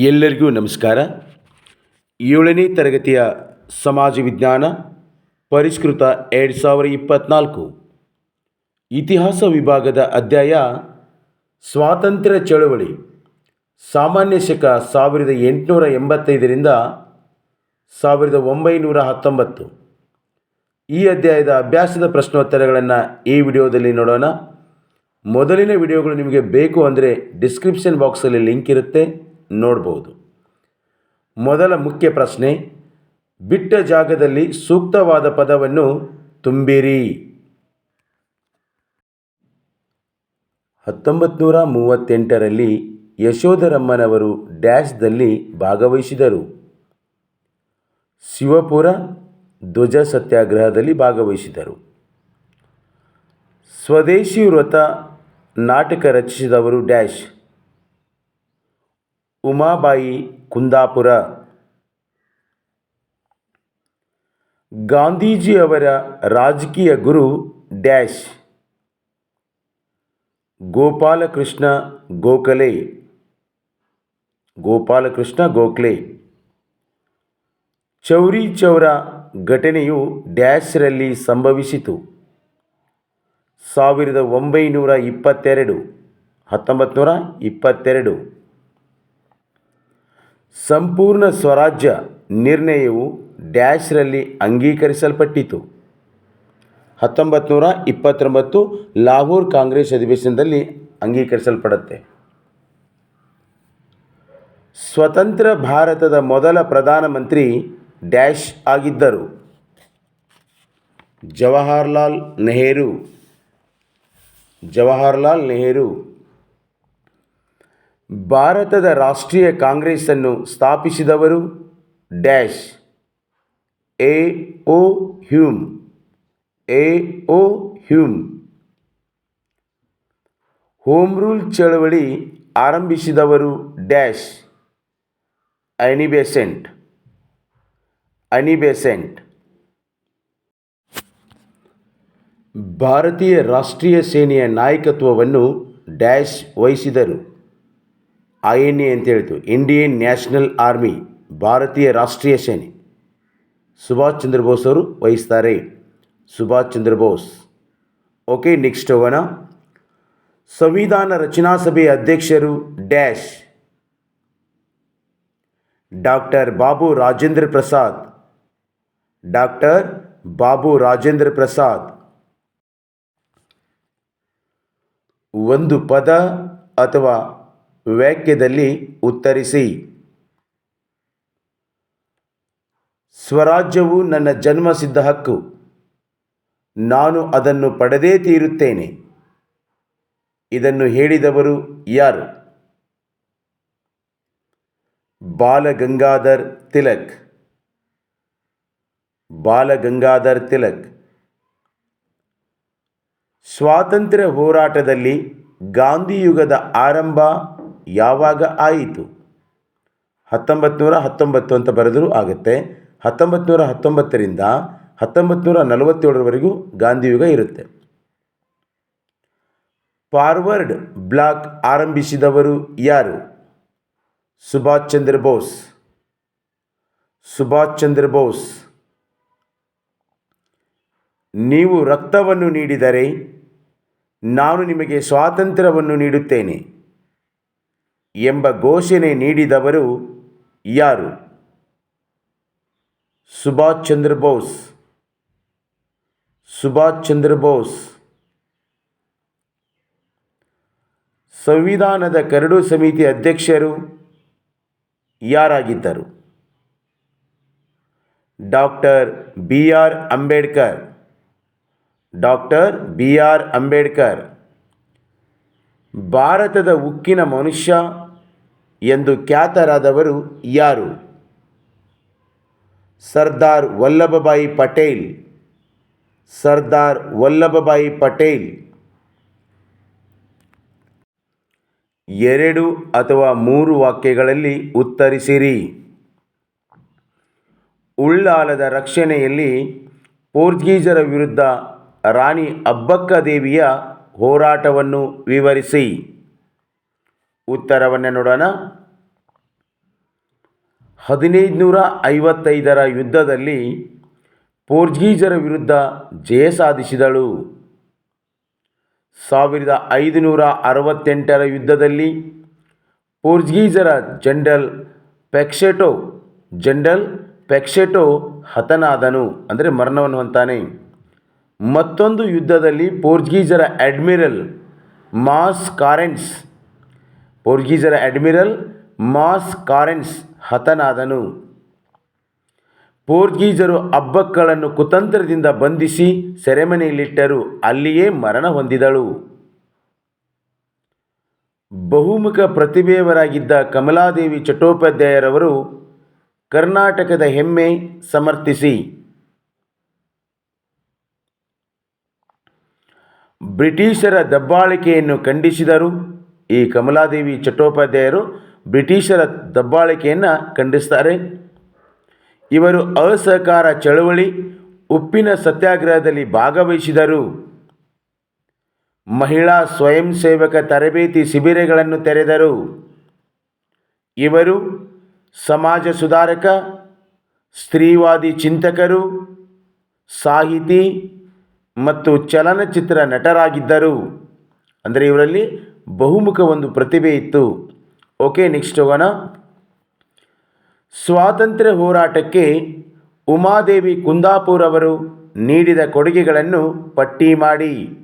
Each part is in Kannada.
ಎಲ್ಲರಿಗೂ ನಮಸ್ಕಾರ. ಏಳನೇ ತರಗತಿಯ ಸಮಾಜ ವಿಜ್ಞಾನ ಪರಿಷ್ಕೃತ ಎರಡು ಸಾವಿರ ಇಪ್ಪತ್ತ್ನಾಲ್ಕು ಇತಿಹಾಸ ವಿಭಾಗದ ಅಧ್ಯಾಯ ಸ್ವಾತಂತ್ರ್ಯ ಚಳವಳಿ ಸಾಮಾನ್ಯ ಶಕ ಸಾವಿರದ ಎಂಟುನೂರ ಎಂಬತ್ತೈದರಿಂದ ಸಾವಿರದ ಒಂಬೈನೂರ ಹತ್ತೊಂಬತ್ತು. ಈ ಅಧ್ಯಾಯದ ಅಭ್ಯಾಸದ ಪ್ರಶ್ನೋತ್ತರಗಳನ್ನು ಈ ವಿಡಿಯೋದಲ್ಲಿ ನೋಡೋಣ. ಮೊದಲಿನ ವಿಡಿಯೋಗಳು ನಿಮಗೆ ಬೇಕು ಅಂದರೆ ಡಿಸ್ಕ್ರಿಪ್ಷನ್ ಬಾಕ್ಸಲ್ಲಿ ಲಿಂಕ್ ಇರುತ್ತೆ. ನೋಡ್ಬೋದು. ಮೊದಲ ಮುಖ್ಯ ಪ್ರಶ್ನೆ, ಬಿಟ್ಟ ಜಾಗದಲ್ಲಿ ಸೂಕ್ತವಾದ ಪದವನ್ನು ತುಂಬಿರಿ. ಹತ್ತೊಂಬತ್ತು ನೂರ ಮೂವತ್ತೆಂಟರಲ್ಲಿ ಯಶೋಧರಮ್ಮನವರು ಡ್ಯಾಶ್ದಲ್ಲಿ ಭಾಗವಹಿಸಿದರು. ಶಿವಪುರ ಧ್ವಜ ಸತ್ಯಾಗ್ರಹದಲ್ಲಿ ಭಾಗವಹಿಸಿದರು. ಸ್ವದೇಶಿ ವ್ರತ ನಾಟಕ ರಚಿಸಿದವರು ಡ್ಯಾಶ್. ಉಮಾಬಾಯಿ ಕುಂದಾಪುರ. ಗಾಂಧೀಜಿಯವರ ರಾಜಕೀಯ ಗುರು ಡ್ಯಾಶ್. ಗೋಪಾಲಕೃಷ್ಣ ಗೋಖಲೆ. ಗೋಪಾಲಕೃಷ್ಣ ಗೋಖಲೆ. ಚೌರಿ ಚೌರ ಘಟನೆಯು ಡ್ಯಾಶ್ರಲ್ಲಿ ಸಂಭವಿಸಿತು. ಸಾವಿರದ ಒಂಬೈನೂರ ಇಪ್ಪತ್ತೆರಡು ಹತ್ತೊಂಬತ್ತು ನೂರ ಇಪ್ಪತ್ತೆರಡು. ಸಂಪೂರ್ಣ ಸ್ವರಾಜ್ಯ ನಿರ್ಣಯವು ಡ್ಯಾಶ್ರಲ್ಲಿ ಅಂಗೀಕರಿಸಲ್ಪಟ್ಟಿತು. ಹತ್ತೊಂಬತ್ತು ನೂರ ಇಪ್ಪತ್ತೊಂಬತ್ತು ಲಾಹೋರ್ ಕಾಂಗ್ರೆಸ್ ಅಧಿವೇಶನದಲ್ಲಿ ಅಂಗೀಕರಿಸಲ್ಪಡುತ್ತೆ. ಸ್ವತಂತ್ರ ಭಾರತದ ಮೊದಲ ಪ್ರಧಾನಮಂತ್ರಿ ಡ್ಯಾಶ್ ಆಗಿದ್ದರು. ಜವಾಹರ್ಲಾಲ್ ನೆಹರು. ಜವಾಹರ್ಲಾಲ್ ನೆಹರು ಭಾರತದ ರಾಷ್ಟ್ರೀಯ ಕಾಂಗ್ರೆಸ್ಸನ್ನು ಸ್ಥಾಪಿಸಿದವರು dash. A O Hume. A O Hume. Home rule ಚಳವಳಿ ಆರಂಭಿಸಿದವರು ಡ್ಯಾಶ್. ಅನಿಬೆಸೆಂಟ್. ಅನಿಬೆಸೆಂಟ್. ಭಾರತೀಯ ರಾಷ್ಟ್ರೀಯ ಸೇನೆಯ ನಾಯಕತ್ವವನ್ನು ಡ್ಯಾಶ್ ವಹಿಸಿದರು. ಐ ಎನ್ ಎ ಅಂತ ಹೇಳ್ತು ಇಂಡಿಯನ್ ನ್ಯಾಷನಲ್ ಆರ್ಮಿ, ಭಾರತೀಯ ರಾಷ್ಟ್ರೀಯ ಸೇನೆ. ಸುಭಾಷ್ ಚಂದ್ರ ಬೋಸ್ ಅವರು ವಹಿಸ್ತಾರೆ. ಸುಭಾಷ್ ಚಂದ್ರ ಬೋಸ್. ಓಕೆ, ನೆಕ್ಸ್ಟ್ ಹೋಗೋಣ. ಸಂವಿಧಾನ ರಚನಾ ಸಭೆಯ ಅಧ್ಯಕ್ಷರು dash. Doctor Babu Rajendra Prasad. Doctor Babu Rajendra Prasad. ಒಂದು ಪದ ಅಥವಾ ವಾಕ್ಯದಲ್ಲಿ ಉತ್ತರಿಸಿ. ಸ್ವರಾಜ್ಯವು ನನ್ನ ಜನ್ಮಸಿದ್ಧ ಹಕ್ಕು. ನಾನು ಅದನ್ನು ಪಡೆದೇ ತೀರುತ್ತೇನೆ. ಇದನ್ನು ಹೇಳಿದವರು ಯಾರು? ಬಾಲಗಂಗಾಧರ್ ತಿಲಕ್. ಬಾಲಗಂಗಾಧರ್ ತಿಲಕ್. ಸ್ವಾತಂತ್ರ್ಯ ಹೋರಾಟದಲ್ಲಿ ಗಾಂಧಿಯುಗದ ಆರಂಭ ಯಾವಾಗ ಆಯಿತು? ಹತ್ತೊಂಬತ್ತು ನೂರ ಹತ್ತೊಂಬತ್ತು ಅಂತ ಬರೆದರೂ ಆಗುತ್ತೆ. ಹತ್ತೊಂಬತ್ತು ನೂರ ಹತ್ತೊಂಬತ್ತರಿಂದ ಹತ್ತೊಂಬತ್ತು ನೂರ ನಲವತ್ತೇಳರವರೆಗೂ ಗಾಂಧಿಯುಗ ಇರುತ್ತೆ. ಫಾರ್ವರ್ಡ್ ಬ್ಲಾಕ್ ಆರಂಭಿಸಿದವರು ಯಾರು? ಸುಭಾಷ್ ಚಂದ್ರ ಬೋಸ್. ಸುಭಾಷ್ ಚಂದ್ರ ಬೋಸ್. ನೀವು ರಕ್ತವನ್ನು ನೀಡಿದರೆ ನಾನು ನಿಮಗೆ ಸ್ವಾತಂತ್ರ್ಯವನ್ನು ನೀಡುತ್ತೇನೆ. ಎಂಬ ಘೋಷಣೆ ನೀಡಿದವರು ಯಾರು? ಸುಭಾಷ್ ಚಂದ್ರ ಬೋಸ್. ಸುಭಾಷ್ ಚಂದ್ರ ಬೋಸ್. ಸಂವಿಧಾನದ ಕರಡು ಸಮಿತಿ ಅಧ್ಯಕ್ಷರು ಯಾರಾಗಿದ್ದರು? Doctor B R Ambedkar. Doctor B R Ambedkar. ಭಾರತದ ಉಕ್ಕಿನ ಮನುಷ್ಯ ಖ್ಯಾತರಾದವರು ಯಾರು? ಸರ್ದಾರ್ ವಲ್ಲಭಭಾಯಿ ಪಟೇಲ್. ಸರ್ದಾರ್ ವಲ್ಲಭಭಾಯಿ ಪಟೇಲ್. ಎರಡು ಅಥವಾ ಮೂರು ವಾಕ್ಯಗಳಲ್ಲಿ ಉತ್ತರಿಸಿರಿ. ಉಳ್ಳಾಲದ ರಕ್ಷಣೆಯಲ್ಲಿ ಪೋರ್ಚುಗೀಸರ ವಿರುದ್ಧ ರಾಣಿ ಅಬ್ಬಕ್ಕ ದೇವಿಯ ಹೋರಾಟವನ್ನು ವಿವರಿಸಿ. ಉತ್ತರವನ್ನು ನೋಡೋಣ. ಹದಿನೈದುನೂರ ಐವತ್ತೈದರ ಯುದ್ಧದಲ್ಲಿ ಪೋರ್ಚುಗೀಸರ ವಿರುದ್ಧ ಜಯ ಸಾಧಿಸಿದಳು. ಸಾವಿರದ ಐದುನೂರ ಅರವತ್ತೆಂಟರ ಯುದ್ಧದಲ್ಲಿ ಪೋರ್ಚುಗೀಸರ ಜನರಲ್ ಪೆಕ್ಸೆಟೋ ಜನರಲ್ ಪೆಕ್ಸೆಟೋ ಹತನಾದನು, ಅಂದರೆ ಮರಣವನ್ನು ಹೊಂತಾನೆ ಮತ್ತೊಂದು ಯುದ್ಧದಲ್ಲಿ ಪೋರ್ಚುಗೀಸರ ಅಡ್ಮಿರಲ್ ಮಾಸ್ ಕಾರೆನ್ಸ್ ಪೋರ್ಚುಗೀಸರ ಅಡ್ಮಿರಲ್ ಮಾಸ್ ಕಾರೆನ್ಸ್ ಹತನಾದನು. ಪೋರ್ಗೀಸರು ಅಬ್ಬಕ್ಕಳನ್ನು ಕುತಂತ್ರದಿಂದ ಬಂಧಿಸಿ ಸೆರೆಮನೆಯಲ್ಲಿಟ್ಟರು, ಅಲ್ಲಿಯೇ ಮರಣ ಹೊಂದಿದಳು. ಬಹುಮುಖ ಪ್ರತಿಭೆಯವರಾಗಿದ್ದ ಕಮಲಾದೇವಿ ಚಟ್ಟೋಪಾಧ್ಯಾಯರವರು ಕರ್ನಾಟಕದ ಹೆಮ್ಮೆ ಸಮರ್ಥಿಸಿ. ಬ್ರಿಟಿಷರ ದಬ್ಬಾಳಿಕೆಯನ್ನು ಖಂಡಿಸಿದರು. ಈ ಕಮಲಾದೇವಿ ಚಟ್ಟೋಪಾಧ್ಯಾಯರು ಬ್ರಿಟಿಷರ ದಬ್ಬಾಳಿಕೆಯನ್ನು ಖಂಡಿಸ್ತಾರೆ. ಇವರು ಅಸಹಕಾರ ಚಳವಳಿ, ಉಪ್ಪಿನ ಸತ್ಯಾಗ್ರಹದಲ್ಲಿ ಭಾಗವಹಿಸಿದರು. ಮಹಿಳಾ ಸ್ವಯಂ ಸೇವಕ ತರಬೇತಿ ಶಿಬಿರಗಳನ್ನು ತೆರೆದರು. ಇವರು ಸಮಾಜ ಸುಧಾರಕ, ಸ್ತ್ರೀವಾದಿ ಚಿಂತಕರು, ಸಾಹಿತಿ ಮತ್ತು ಚಲನಚಿತ್ರ ನಟರಾಗಿದ್ದರು. ಅಂದರೆ ಇವರಲ್ಲಿ ಬಹುಮುಖ ಒಂದು ಪ್ರತಿಭೆ ಇತ್ತು. ಓಕೆ ನೆಕ್ಸ್ಟ್ ಹೋಗೋಣ. ಸ್ವಾತಂತ್ರ್ಯ ಹೋರಾಟಕ್ಕೆ ಉಮಾದೇವಿ ಕುಂದಾಪುರ್ ಅವರು ನೀಡಿದ ಕೊಡುಗೆಗಳನ್ನು ಪಟ್ಟಿ ಮಾಡಿ.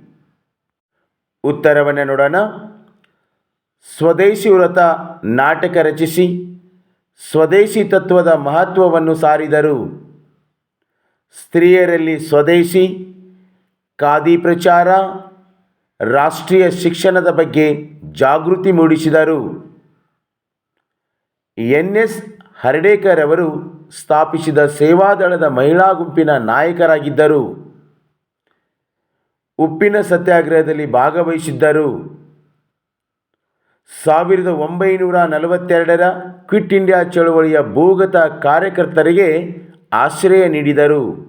ಉತ್ತರವನ್ನು ನೋಡೋಣ. ಸ್ವದೇಶಿ ವ್ರತ ನಾಟಕ ರಚಿಸಿ, ಸ್ವದೇಶಿ ತತ್ವದ ಮಹತ್ವವನ್ನು ಸಾರಿದರು. ಸ್ತ್ರೀಯರಲ್ಲಿ ಸ್ವದೇಶಿ, ಖಾದಿ ಪ್ರಚಾರ ರಾಷ್ಟ್ರೀಯ ಶಿಕ್ಷಣದ ಬಗ್ಗೆ ಜಾಗೃತಿ ಮೂಡಿಸಿದರು. ಎನ್ ಎಸ್ ಹರ್ಡೇಕರ್ ಅವರು ಸ್ಥಾಪಿಸಿದ ಸೇವಾದಳದ ಮಹಿಳಾ ಗುಂಪಿನ ನಾಯಕರಾಗಿದ್ದರು. ಉಪ್ಪಿನ ಸತ್ಯಾಗ್ರಹದಲ್ಲಿ ಭಾಗವಹಿಸಿದ್ದರು. ಸಾವಿರದ ಒಂಬೈನೂರ ನಲವತ್ತೆರಡರ ಕ್ವಿಟ್ ಇಂಡಿಯಾ ಚಳವಳಿಯ ಭೂಗತ ಕಾರ್ಯಕರ್ತರಿಗೆ ಆಶ್ರಯ ನೀಡಿದರು.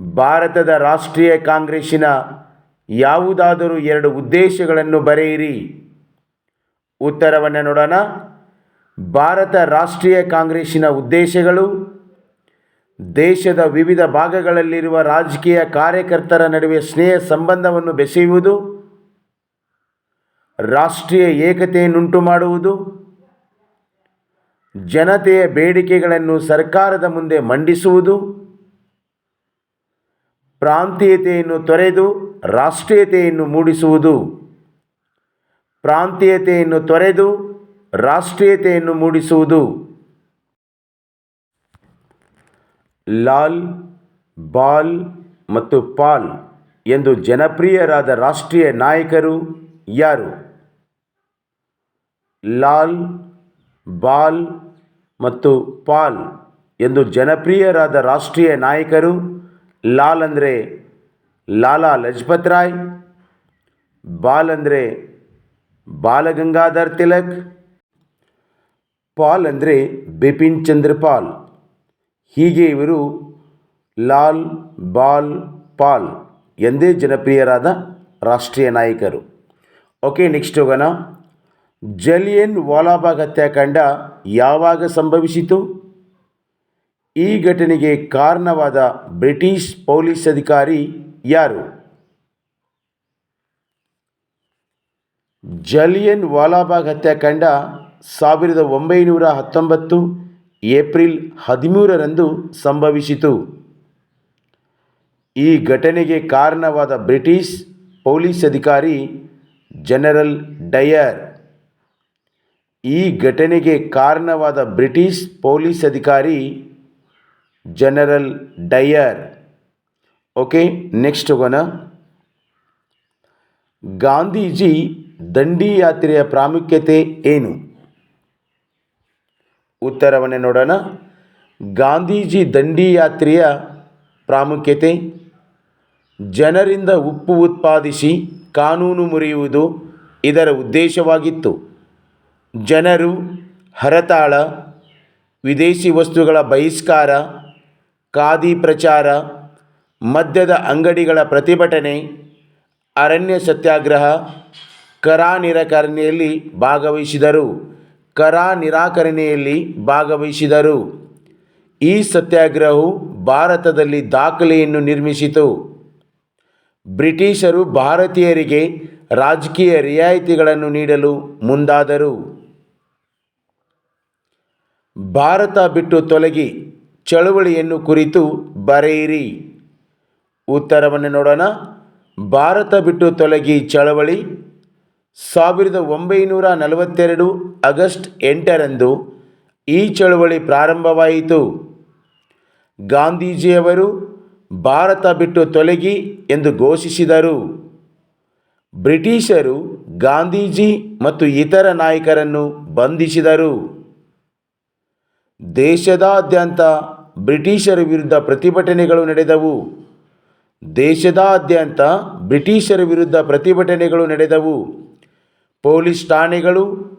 ಭಾರತದ ರಾಷ್ಟ್ರೀಯ ಕಾಂಗ್ರೆಸ್ಸಿನ ಯಾವುದಾದರೂ ಎರಡು ಉದ್ದೇಶಗಳನ್ನು ಬರೆಯಿರಿ. ಉತ್ತರವನ್ನು ನೋಡೋಣ. ಭಾರತ ರಾಷ್ಟ್ರೀಯ ಕಾಂಗ್ರೆಸ್ಸಿನ ಉದ್ದೇಶಗಳು, ದೇಶದ ವಿವಿಧ ಭಾಗಗಳಲ್ಲಿರುವ ರಾಜಕೀಯ ಕಾರ್ಯಕರ್ತರ ನಡುವೆ ಸ್ನೇಹ ಸಂಬಂಧವನ್ನು ಬೆಸೆಯುವುದು, ರಾಷ್ಟ್ರೀಯ ಏಕತೆಯನ್ನುಂಟು ಮಾಡುವುದು, ಜನತೆಯ ಬೇಡಿಕೆಗಳನ್ನು ಸರ್ಕಾರದ ಮುಂದೆ ಮಂಡಿಸುವುದು ಪ್ರಾಂತೀಯತೆಯನ್ನು ತೊರೆದು ರಾಷ್ಟ್ರೀಯತೆಯನ್ನು ಮೂಡಿಸುವುದು. ಪ್ರಾಂತೀಯತೆಯನ್ನು ತೊರೆದು ರಾಷ್ಟ್ರೀಯತೆಯನ್ನು ಮೂಡಿಸುವುದು. ಲಾಲ್, ಬಾಲ್ ಮತ್ತು ಪಾಲ್ ಎಂದು ಜನಪ್ರಿಯರಾದ ರಾಷ್ಟ್ರೀಯ ನಾಯಕರು ಯಾರು? ಲಾಲ್, ಬಾಲ್ ಮತ್ತು ಪಾಲ್ ಎಂದು ಜನಪ್ರಿಯರಾದ ರಾಷ್ಟ್ರೀಯ ನಾಯಕರು ಲಾಲ್ ಅಂದರೆ ಲಾಲಾ ಲಜಪತ್ ರಾಯ್, ಬಾಲ್ ಅಂದರೆ ಬಾಲಗಂಗಾಧರ್ ತಿಲಕ್, ಪಾಲ್ ಅಂದರೆ ಬಿಪಿನ್ ಚಂದ್ರ ಪಾಲ್. ಹೀಗೆ ಇವರು ಲಾಲ್, ಬಾಲ್, ಪಾಲ್ ಎಂದೇ ಜನಪ್ರಿಯರಾದ ರಾಷ್ಟ್ರೀಯ ನಾಯಕರು. ಓಕೆ, ನೆಕ್ಸ್ಟ್ ಹೋಗೋಣ. ಜಲಿಯನ್ ವಾಲಾಬಾಗ್ ಹತ್ಯಾಕಾಂಡ ಯಾವಾಗ ಸಂಭವಿಸಿತು? ಈ ಘಟನೆಗೆ ಕಾರಣವಾದ ಬ್ರಿಟಿಷ್ ಪೊಲೀಸ್ ಅಧಿಕಾರಿ ಯಾರು? ಜಲಿಯನ್ ವಾಲಾಬಾಗ್ ಹತ್ಯಾಕಾಂಡ ಸಾವಿರದ ಒಂಬೈನೂರ ಹತ್ತೊಂಬತ್ತು ಏಪ್ರಿಲ್ ಹದಿಮೂರರಂದು ಸಂಭವಿಸಿತು. ಈ ಘಟನೆಗೆ ಕಾರಣವಾದ ಬ್ರಿಟಿಷ್ ಪೊಲೀಸ್ ಅಧಿಕಾರಿ ಜನರಲ್ ಡಯರ್. ಈ ಘಟನೆಗೆ ಕಾರಣವಾದ ಬ್ರಿಟಿಷ್ ಪೊಲೀಸ್ ಅಧಿಕಾರಿ ಜನರಲ್ ಡಯರ್ ಓಕೆ ನೆಕ್ಸ್ಟ್ ಹೋಗೋಣ ಗಾಂಧೀಜಿ ದಂಡಿ ಯಾತ್ರೆಯ ಪ್ರಾಮುಖ್ಯತೆ ಏನು ಉತ್ತರವನ್ನು ನೋಡೋಣ ಗಾಂಧೀಜಿ ದಂಡಿ ಯಾತ್ರೆಯ ಪ್ರಾಮುಖ್ಯತೆ ಜನರಿಂದ ಉಪ್ಪು ಉತ್ಪಾದಿಸಿ ಕಾನೂನು ಮುರಿಯುವುದು ಇದರ ಉದ್ದೇಶವಾಗಿತ್ತು. ಜನರು ಹರತಾಳ, ವಿದೇಶಿ ವಸ್ತುಗಳ ಬಹಿಷ್ಕಾರ ಖಾದಿ ಪ್ರಚಾರ, ಮದ್ಯದ ಅಂಗಡಿಗಳ ಪ್ರತಿಭಟನೆ, ಅರಣ್ಯ ಸತ್ಯಾಗ್ರಹ, ಕರ ನಿರಾಕರಣೆಯಲ್ಲಿ ಭಾಗವಹಿಸಿದರು. ಕರಾ ನಿರಾಕರಣೆಯಲ್ಲಿ ಭಾಗವಹಿಸಿದರು. ಈ ಸತ್ಯಾಗ್ರಹವು ಭಾರತದಲ್ಲಿ ದಾಖಲೆಯನ್ನು ನಿರ್ಮಿಸಿತು. ಬ್ರಿಟಿಷರು ಭಾರತೀಯರಿಗೆ ರಾಜಕೀಯ ರಿಯಾಯಿತಿಗಳನ್ನು ನೀಡಲು ಮುಂದಾದರು. ಭಾರತ ಬಿಟ್ಟು ತೊಲಗಿ ಚಳುವಳಿಯನ್ನು ಕುರಿತು ಬರೆಯಿರಿ. ಉತ್ತರವನ್ನು ನೋಡೋಣ. ಭಾರತ ಬಿಟ್ಟು ತೊಲಗಿ ಚಳವಳಿ. ಸಾವಿರದ ಒಂಬೈನೂರ ನಲವತ್ತೆರಡು ಆಗಸ್ಟ್ ಎಂಟರಂದು ಈ ಚಳವಳಿ ಪ್ರಾರಂಭವಾಯಿತು. ಗಾಂಧೀಜಿಯವರು ಭಾರತ ಬಿಟ್ಟು ತೊಲಗಿ ಎಂದು ಘೋಷಿಸಿದರು. ಬ್ರಿಟಿಷರು ಗಾಂಧೀಜಿ ಮತ್ತು ಇತರ ನಾಯಕರನ್ನು ಬಂಧಿಸಿದರು. ದೇಶದಾದ್ಯಂತ ಬ್ರಿಟಿಷರ ವಿರುದ್ಧ ಪ್ರತಿಭಟನೆಗಳು ನಡೆದವು. ದೇಶದಾದ್ಯಂತ ಬ್ರಿಟಿಷರ ವಿರುದ್ಧ ಪ್ರತಿಭಟನೆಗಳು ನಡೆದವು. ಪೊಲೀಸ್ ಠಾಣೆಗಳು,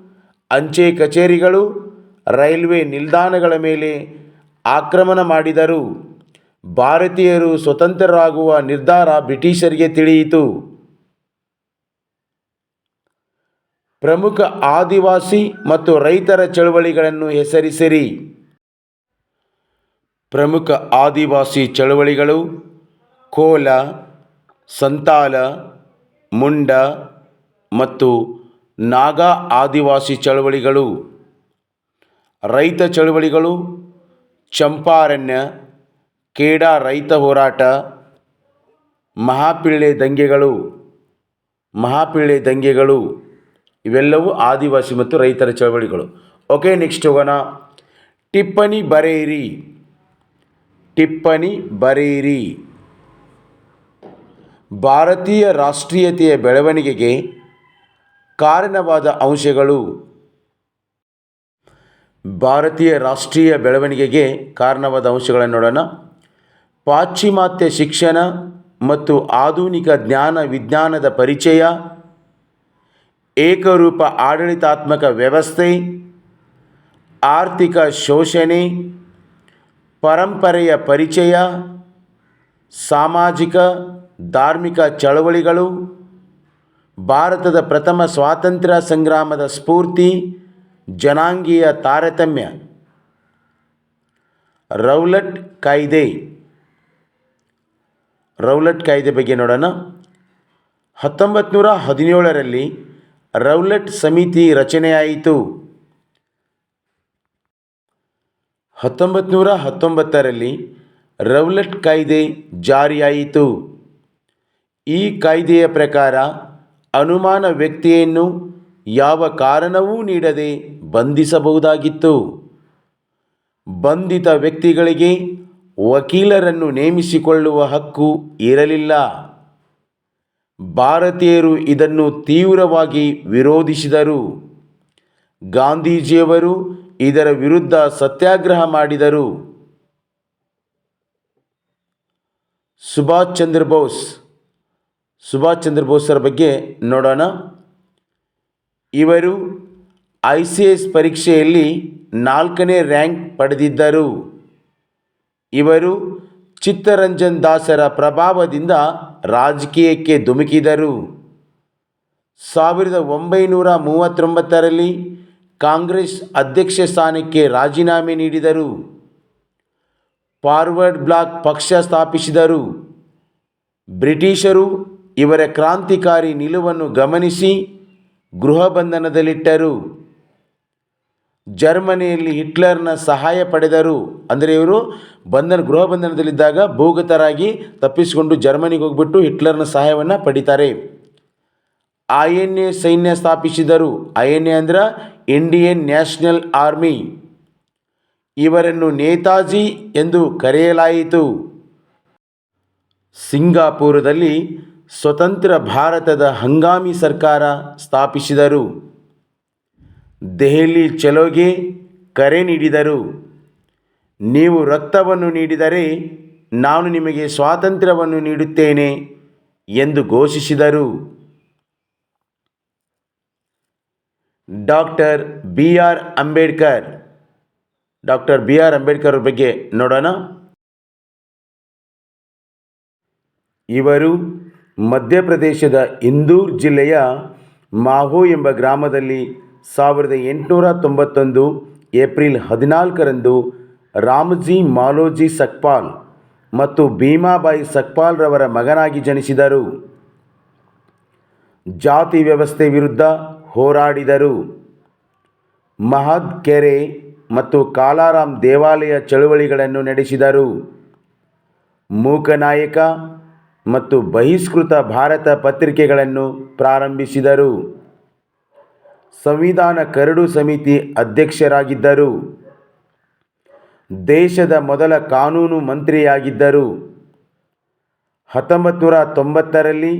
ಅಂಚೆ ಕಚೇರಿಗಳು, ರೈಲ್ವೆ ನಿಲ್ದಾಣಗಳ ಮೇಲೆ ಆಕ್ರಮಣ ಮಾಡಿದರು. ಭಾರತೀಯರು ಸ್ವತಂತ್ರರಾಗುವ ನಿರ್ಧಾರ ಬ್ರಿಟಿಷರಿಗೆ ತಿಳಿಯಿತು. ಪ್ರಮುಖ ಆದಿವಾಸಿ ಮತ್ತು ರೈತರ ಚಳವಳಿಗಳನ್ನು ಹೆಸರಿಸಿರಿ. ಪ್ರಮುಖ ಆದಿವಾಸಿ ಚಳವಳಿಗಳು ಕೋಲ, ಸಂತಾಲ, ಮುಂಡ ಮತ್ತು ನಾಗಾ ಆದಿವಾಸಿ ಚಳವಳಿಗಳು. ರೈತ ಚಳವಳಿಗಳು ಚಂಪಾರಣ್ಯ, ಕೇಡಾ ರೈತ ಹೋರಾಟ, ಮಹಾಪಿಳ್ಳೆ ದಂಗೆಗಳು ಮಹಾಪಿಳ್ಳೆ ದಂಗೆಗಳು. ಇವೆಲ್ಲವೂ ಆದಿವಾಸಿ ಮತ್ತು ರೈತರ ಚಳವಳಿಗಳು. ಓಕೆ ನೆಕ್ಸ್ಟ್ ಹೋಗೋಣ. ಟಿಪ್ಪಣಿ ಬರೆಯಿರಿ ಟಿಪ್ಪಣಿ ಬರೆಯಿರಿ ಭಾರತೀಯ ರಾಷ್ಟ್ರೀಯತೆಯ ಬೆಳವಣಿಗೆಗೆ ಕಾರಣವಾದ ಅಂಶಗಳು. ಭಾರತೀಯ ರಾಷ್ಟ್ರೀಯ ಬೆಳವಣಿಗೆಗೆ ಕಾರಣವಾದ ಅಂಶಗಳನ್ನು ನೋಡೋಣ. ಪಾಶ್ಚಿಮಾತ್ಯ ಶಿಕ್ಷಣ ಮತ್ತು ಆಧುನಿಕ ಜ್ಞಾನ ವಿಜ್ಞಾನದ ಪರಿಚಯ. ಏಕರೂಪ ಆಡಳಿತಾತ್ಮಕ ವ್ಯವಸ್ಥೆ, ಆರ್ಥಿಕ ಶೋಷಣೆ, ಪರಂಪರೆಯ ಪರಿಚಯ, ಸಾಮಾಜಿಕ, ಧಾರ್ಮಿಕ ಚಳವಳಿಗಳು, ಭಾರತದ ಪ್ರಥಮ ಸ್ವಾತಂತ್ರ್ಯ ಸಂಗ್ರಾಮದ ಸ್ಫೂರ್ತಿ, ಜನಾಂಗೀಯ ತಾರತಮ್ಯ. ರೌಲಟ್ ಕಾಯ್ದೆ. ರೌಲಟ್ ಕಾಯ್ದೆ ಬಗ್ಗೆ ನೋಡೋಣ. ಹತ್ತೊಂಬತ್ತು ನೂರ ಹದಿನೇಳರಲ್ಲಿ ರೌಲಟ್ ಸಮಿತಿ ರಚನೆಯಾಯಿತು. ಹತ್ತೊಂಬತ್ತು ನೂರ ಹತ್ತೊಂಬತ್ತರಲ್ಲಿ ರೌಲೆಟ್ ಕಾಯ್ದೆ ಜಾರಿಯಾಯಿತು. ಈ ಕಾಯ್ದೆಯ ಪ್ರಕಾರ ಅನುಮಾನ ವ್ಯಕ್ತಿಯನ್ನು ಯಾವ ಕಾರಣವೂ ನೀಡದೆ ಬಂಧಿಸಬಹುದಾಗಿತ್ತು. ಬಂಧಿತ ವ್ಯಕ್ತಿಗಳಿಗೆ ವಕೀಲರನ್ನು ನೇಮಿಸಿಕೊಳ್ಳುವ ಹಕ್ಕು ಇರಲಿಲ್ಲ. ಭಾರತೀಯರು ಇದನ್ನು ತೀವ್ರವಾಗಿ ವಿರೋಧಿಸಿದರು. ಗಾಂಧೀಜಿಯವರು ಇದರ ವಿರುದ್ಧ ಸತ್ಯಾಗ್ರಹ ಮಾಡಿದರು. ಸುಭಾಷ್ ಚಂದ್ರ ಬೋಸ್, ಸುಭಾಷ್ ಚಂದ್ರ ಬೋಸರ ಬಗ್ಗೆ ನೋಡೋಣ. ಇವರು ಐ ಸಿ ಎಸ್ ಪರೀಕ್ಷೆಯಲ್ಲಿ ನಾಲ್ಕನೇ ರ್ಯಾಂಕ್ ಪಡೆದಿದ್ದರು. ಇವರು ಚಿತ್ತರಂಜನ್ ದಾಸರ ಪ್ರಭಾವದಿಂದ ರಾಜಕೀಯಕ್ಕೆ ಧುಮುಕಿದರು. ಸಾವಿರದ ಒಂಬೈನೂರ ಮೂವತ್ತೊಂಬತ್ತರಲ್ಲಿ ಕಾಂಗ್ರೆಸ್ ಅಧ್ಯಕ್ಷ ಸ್ಥಾನಕ್ಕೆ ರಾಜೀನಾಮೆ ನೀಡಿದರು. ಫಾರ್ವರ್ಡ್ ಬ್ಲಾಕ್ ಪಕ್ಷ ಸ್ಥಾಪಿಸಿದರು. ಬ್ರಿಟಿಷರು ಇವರ ಕ್ರಾಂತಿಕಾರಿ ನಿಲುವನ್ನು ಗಮನಿಸಿ ಗೃಹ ಬಂಧನದಲ್ಲಿಟ್ಟರು. ಜರ್ಮನಿಯಲ್ಲಿ ಹಿಟ್ಲರ್ನ ಸಹಾಯ ಪಡೆದರು. ಅಂದರೆ ಇವರು ಬಂಧನ, ಗೃಹ ಬಂಧನದಲ್ಲಿದ್ದಾಗ ಭೂಗತರಾಗಿ ತಪ್ಪಿಸಿಕೊಂಡು ಜರ್ಮನಿಗೆ ಹೋಗ್ಬಿಟ್ಟು ಹಿಟ್ಲರ್ನ ಸಹಾಯವನ್ನು ಪಡಿತಾರೆ. ಐ ಎನ್ ಎ ಸೈನ್ಯ ಸ್ಥಾಪಿಸಿದರು. ಐ ಎನ್ ಎ ಅಂದ್ರೆ ಇಂಡಿಯನ್ ನ್ಯಾಷನಲ್ ಆರ್ಮಿ. ಇವರನ್ನು ನೇತಾಜಿ ಎಂದು ಕರೆಯಲಾಯಿತು. ಸಿಂಗಾಪುರದಲ್ಲಿ ಸ್ವತಂತ್ರ ಭಾರತದ ಹಂಗಾಮಿ ಸರ್ಕಾರ ಸ್ಥಾಪಿಸಿದರು. ದೆಹಲಿ ಚಲೋಗೆ ಕರೆ ನೀಡಿದರು. ನೀವು ರಕ್ತವನ್ನು ನೀಡಿದರೆ ನಾನು ನಿಮಗೆ ಸ್ವಾತಂತ್ರ್ಯವನ್ನು ನೀಡುತ್ತೇನೆ ಎಂದು ಘೋಷಿಸಿದರು. Doctor B R Ambedkar. Doctor B R Ambedkar ಬಗ್ಗೆ ನೋಡೋಣ. ಇವರು ಮಧ್ಯಪ್ರದೇಶದ ಇಂದೂರ್ ಜಿಲ್ಲೆಯ ಮಾಹೋ ಎಂಬ ಗ್ರಾಮದಲ್ಲಿ ಸಾವಿರದ ಎಂಟುನೂರ ತೊಂಬತ್ತೊಂದು ಏಪ್ರಿಲ್ ಹದಿನಾಲ್ಕರಂದು ರಾಮ್ಜಿ ಮಾಲೋಜಿ ಸಕ್ಪಾಲ್ ಮತ್ತು ಭೀಮಾಬಾಯಿ ಸಕ್ಪಾಲ್ರವರ ಮಗನಾಗಿ ಜನಿಸಿದರು. ಜಾತಿ ವ್ಯವಸ್ಥೆ ವಿರುದ್ಧ ಹೋರಾಡಿದರು. ಮಹದ್ ಕೆರೆ ಮತ್ತು ಕಾಲಾರಾಮ್ ದೇವಾಲಯ ಚಳುವಳಿಗಳನ್ನು ನಡೆಸಿದರು. ಮೂಕನಾಯಕ ಮತ್ತು ಬಹಿಷ್ಕೃತ ಭಾರತ ಪತ್ರಿಕೆಗಳನ್ನು ಪ್ರಾರಂಭಿಸಿದರು. ಸಂವಿಧಾನ ಕರಡು ಸಮಿತಿ ಅಧ್ಯಕ್ಷರಾಗಿದ್ದರು. ದೇಶದ ಮೊದಲ ಕಾನೂನು ಮಂತ್ರಿಯಾಗಿದ್ದರು. ಹತ್ತೊಂಬತ್ತು ನೂರ ತೊಂಬತ್ತರಲ್ಲಿ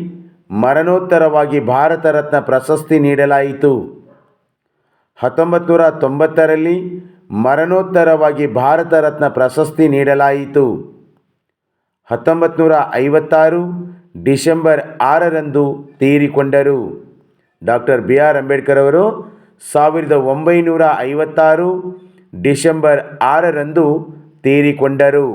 ಮರಣೋತ್ತರವಾಗಿ ಭಾರತ ರತ್ನ ಪ್ರಶಸ್ತಿ ನೀಡಲಾಯಿತು. ಹತ್ತೊಂಬತ್ತು ನೂರ ತೊಂಬತ್ತರಲ್ಲಿ ಮರಣೋತ್ತರವಾಗಿ ಭಾರತ ರತ್ನ ಪ್ರಶಸ್ತಿ ನೀಡಲಾಯಿತು. ಹತ್ತೊಂಬತ್ತು ನೂರ ಐವತ್ತಾರು ಡಿಸೆಂಬರ್ ಆರರಂದು ತೀರಿಕೊಂಡರು. ಡಾಕ್ಟರ್ ಬಿ ಆರ್ ಅಂಬೇಡ್ಕರ್ ಅವರು ಸಾವಿರದ ಒಂಬೈನೂರ ಐವತ್ತಾರು ಡಿಸೆಂಬರ್ ಆರರಂದು ತೀರಿಕೊಂಡರು.